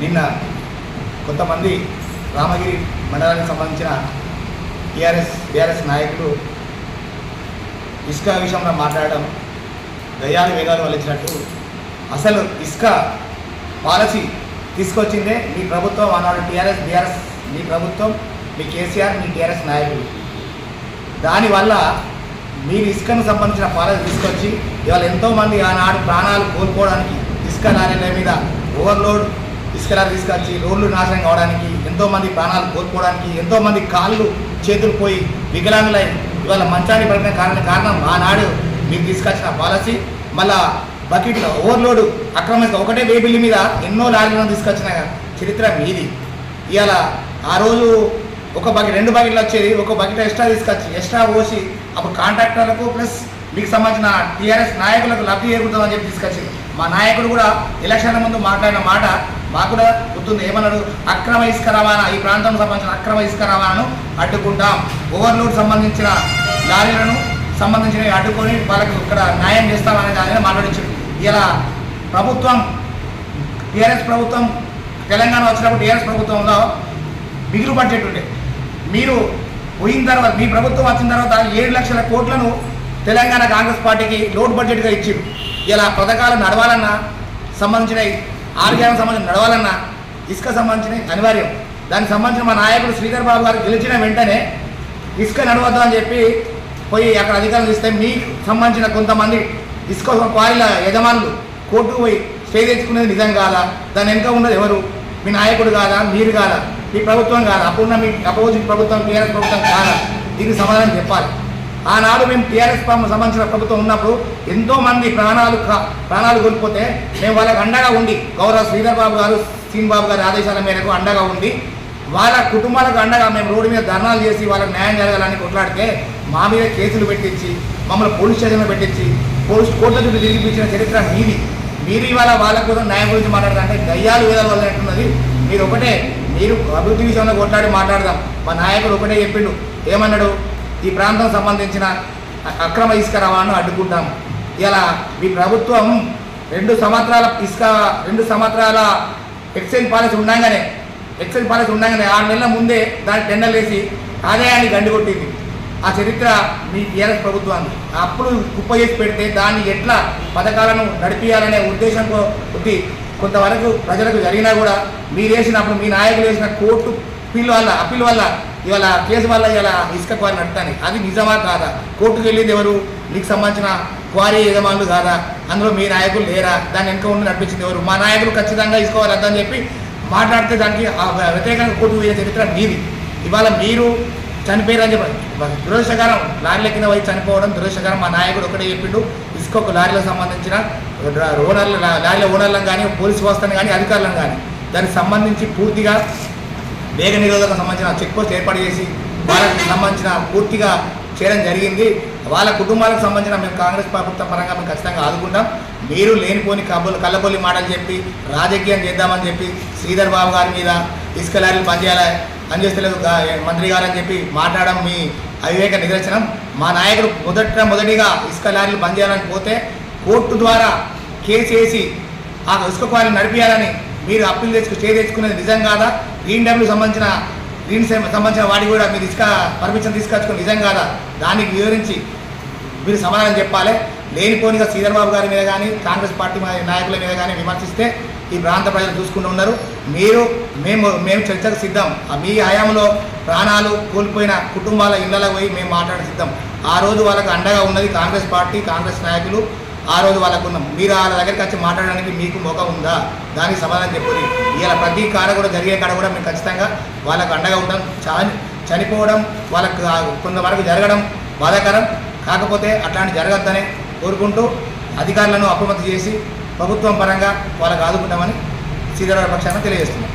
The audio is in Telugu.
నిన్న కొంతమంది రామగిరి మండలానికి సంబంధించిన టీఆర్ఎస్ బీఆర్ఎస్ నాయకులు ఇసుక విషయంలో మాట్లాడడం దయాలు వేగాలు వల్లించినట్టు. అసలు ఇసుక పాలసీ తీసుకొచ్చిందే మీ ప్రభుత్వం ఆనాడు టీఆర్ఎస్ బీఆర్ఎస్ మీ ప్రభుత్వం మీ కేసీఆర్ మీ టీఆర్ఎస్ నాయకులు. దానివల్ల మీరు ఇసుకను సంబంధించిన పాలసీ తీసుకొచ్చి ఇవాళ ఎంతోమంది ఆనాడు ప్రాణాలు కోల్పోవడానికి ఇసుక లారీల మీద ఓవర్లోడ్ ఇసుక తీసుకొచ్చి రోడ్లు నాశనం కావడానికి ఎంతోమంది ప్రాణాలు కోల్పోవడానికి ఎంతోమంది కాళ్ళు చేతులు పోయి వికలాంగులై ఇవాళ మంచాన్ని పడిన కారణం కారణం ఆనాడు మీకు తీసుకొచ్చిన పాలసీ. మళ్ళా బకెట్లో ఓవర్లోడ్ అక్రమంగా ఒకటే వేబిల్లి మీద ఎన్నో లారీలను తీసుకొచ్చిన చరిత్ర మీది. ఇవాళ ఆ రోజు ఒక బకెట్ రెండు బకెట్లు వచ్చేది ఒక బకెట్ ఎక్స్ట్రా తీసుకొచ్చి ఎక్స్ట్రా పోసి అప్పుడు కాంట్రాక్టర్లకు ప్లస్ మీకు సంబంధించిన టీఆర్ఎస్ నాయకులకు లబ్ధి చేకూరుతుందని చెప్పి తీసుకొచ్చింది. మా నాయకుడు కూడా ఎలక్షన్ల ముందు మాట్లాడిన మాట మాకు కూడా గుర్తుంది ఏమన్నాడు? అక్రమ ఇసుక రవాణా ఈ ప్రాంతం సంబంధించిన అక్రమ ఇసుక రవాణాను అడ్డుకుంటాం. ఓవర్లోడ్ సంబంధించిన లారీలను సంబంధించినవి అడ్డుకొని వాళ్ళకి ఇక్కడ న్యాయం చేస్తామనే దానిని మాట్లాడించాడు ఇలా ప్రభుత్వం టీఆర్ఎస్ ప్రభుత్వం తెలంగాణ వచ్చినప్పుడు టీఆర్ఎస్ ప్రభుత్వంలో మిగులు బడ్జెట్ ఉండే. మీరు పోయిన తర్వాత మీ ప్రభుత్వం వచ్చిన తర్వాత ఏడు లక్షల కోట్లను తెలంగాణ కాంగ్రెస్ పార్టీకి లోడ్ బడ్జెట్గా ఇచ్చి ఇలా పథకాలు నడవాలన్నా సంబంధించిన ఆరోగ్యానికి సంబంధించిన నడవాలన్నా ఇసుక సంబంధించిన అనివార్యం. దానికి సంబంధించిన మా నాయకుడు శ్రీధర్ బాబు గారు గెలిచిన వెంటనే ఇసుక నడవద్దు అని చెప్పి పోయి అక్కడ అధికారులు ఇస్తే మీకు సంబంధించిన కొంతమంది ఇసుక క్వారీల యజమానులు కోర్టుకు పోయి స్టే తెచ్చుకునేది నిజం కాదా? దాని వెనుక ఉన్నది ఎవరు? మీ నాయకుడు కాదా? మీరు కాదా? మీ ప్రభుత్వం కాదా? అప్పుడున్న మీ అపోజిట్ ప్రభుత్వం టీఆర్ఎస్ ప్రభుత్వం కాదా? దీనికి సమాధానం చెప్పాలి. ఆనాడు మేము టీఆర్ఎస్ సంబంధించిన ప్రభుత్వం ఉన్నప్పుడు ఎంతో మంది ప్రాణాలు కా- ప్రాణాలు కోల్పోతే మేము వాళ్ళకి అండగా ఉండి గౌరవ శ్రీధర్ బాబు గారు సీన్ బాబు గారి ఆదేశాల మేరకు అండగా ఉండి వాళ్ళ కుటుంబాలకు అండగా మేము రోడ్డు మీద ధర్నాలు చేసి వాళ్ళకి న్యాయం జరగాలని కొట్లాడితే మా మీద కేసులు పెట్టించి మమ్మల్ని పోలీస్ స్టేషన్లో పెట్టించి పోలీస్ కోర్టుల చుట్టూ తిరిగిపించిన చరిత్ర మీది. మీరు ఇవాళ వాళ్ళ కోసం న్యాయం గురించి మాట్లాడాలంటే దయ్యాలు వేదాలు వల్ల మీరు ఒకటే మీరు అభివృద్ధి విషయంలో కొట్లాడి మాట్లాడదాం. మా నాయకుడు ఒకటే చెప్పిండు ఏమన్నాడు? ఈ ప్రాంతం సంబంధించిన అక్రమ ఇసుక రవాణాను అడ్డుకుంటాం. ఇలా మీ ప్రభుత్వం రెండు సంవత్సరాల ఇసుక రెండు సంవత్సరాల ఎక్సైజ్ పాలసీ ఉండగానే ఎక్సైజ్ పాలసీ ఉండగానే ఆరు నెలల ముందే దాని టెండర్లు వేసి ఆదాయాన్ని గండికొట్టింది ఆ చరిత్ర మీ టీఆర్ఎస్ ప్రభుత్వాన్ని అప్పుడు కుప్ప చేసి పెడితే దాన్ని ఎట్లా పథకాలను నడిపించాలనే ఉద్దేశంతో కొద్ది కొంతవరకు ప్రజలకు జరిగినా కూడా మీరు వేసినప్పుడు మీ నాయకులు వేసిన కోర్టు అప్పీల్ వల్ల అప్పీల్ వల్ల ఇవాళ కేసు వల్ల ఇవాళ ఇసుక క్వారీ నడుతాను అది నిజమా కాదా? కోర్టుకు వెళ్ళేది ఎవరు? నీకు సంబంధించిన క్వారీ యజమానులు కాదా? అందులో మీ నాయకులు లేరా? దాన్ని వెనుక ఉండి నడిపించింది ఎవరు? మా నాయకులు ఖచ్చితంగా ఇసుకోవాలి అర్థని చెప్పి మాట్లాడితే దానికి ఆ వ్యతిరేకంగా కోర్టుకు పోయే చరిత్ర మీది ఇవాళ మీరు చనిపోయారని చెప్పి దురదృష్టకరం. లారీల కింద పోయి చనిపోవడం దురదృష్టకరం. మా నాయకుడు ఒకటే చెప్పిండు ఇసుక ఒక లారీలకు సంబంధించిన ఓనర్ల లారీల ఓనర్లను కానీ పోలీసు వ్యవస్థను కానీ అధికారులను కానీ దానికి సంబంధించి పూర్తిగా వేగ నిరోధక సంబంధించిన చెక్ పోస్ట్ ఏర్పాటు చేసి వాళ్ళకి సంబంధించిన పూర్తిగా చేయడం జరిగింది. వాళ్ళ కుటుంబాలకు సంబంధించిన మేము కాంగ్రెస్ ప్రభుత్వం పరంగా మేము ఖచ్చితంగా ఆదుకుంటాం. మీరు లేనిపోని కబులు కళ్ళబొల్లి మాటలు చెప్పి రాజకీయం చేద్దామని చెప్పి శ్రీధర్ బాబు గారి మీద ఇసుక లారీలు పనిచేయాలి పనిచేస్తలేదు మంత్రి గారు అని చెప్పి మాట్లాడడం మీ అవివేక నిదర్శనం. మా నాయకుడు మొదట మొదటిగా ఇసుక లారీలు బంద్ చేయాలని పోతే కోర్టు ద్వారా కేసు వేసి ఆ ఇసుక క్వారీ నడిపించాలని మీరు అప్పీల్ తెచ్చుకు చే తెచ్చుకునేది నిజం కాదా? గ్రీన్ సంబంధించిన గ్రీన్ సంబంధించిన వాడికి కూడా మీరు ఇసుక పర్మిషన్ తీసుకొచ్చుకుని నిజం కాదా? దానికి వివరించి మీరు సమాధానం చెప్పాలి. లేనిపోనిగా శ్రీధర్బాబు గారి మీద కానీ కాంగ్రెస్ పార్టీ మా నాయకుల మీద కానీ విమర్శిస్తే ఈ ప్రాంత ప్రజలు చూసుకుంటూ ఉన్నారు. మీరు మేము మేము చర్చకు సిద్ధం. మీ హయాంలో ప్రాణాలు కోల్పోయిన కుటుంబాల ఇళ్ళలో పోయి మేము మాట్లాడే సిద్ధం. ఆ రోజు వాళ్ళకు అండగా ఉన్నది కాంగ్రెస్ పార్టీ కాంగ్రెస్ నాయకులు. ఆ రోజు వాళ్ళకు ఉన్నాం మీరు వాళ్ళ దగ్గరికి వచ్చి మాట్లాడడానికి మీకు మొఖం ఉందా? దానికి సమాధానం చెప్పండి. ఇలా ప్రతి కాడ కూడా జరిగే కాడ కూడా మేము ఖచ్చితంగా వాళ్ళకు అండగా ఉంటాం. చని చనిపోవడం వాళ్ళకు కొంతవరకు జరగడం బాధాకరం. కాకపోతే అట్లాంటి జరగద్దని కోరుకుంటూ అధికారులను అప్రమత్తం చేసి ప్రభుత్వం పరంగా వాళ్ళకు ఆదుకుంటామని శ్రీధర పక్షాన తెలియజేస్తున్నాం.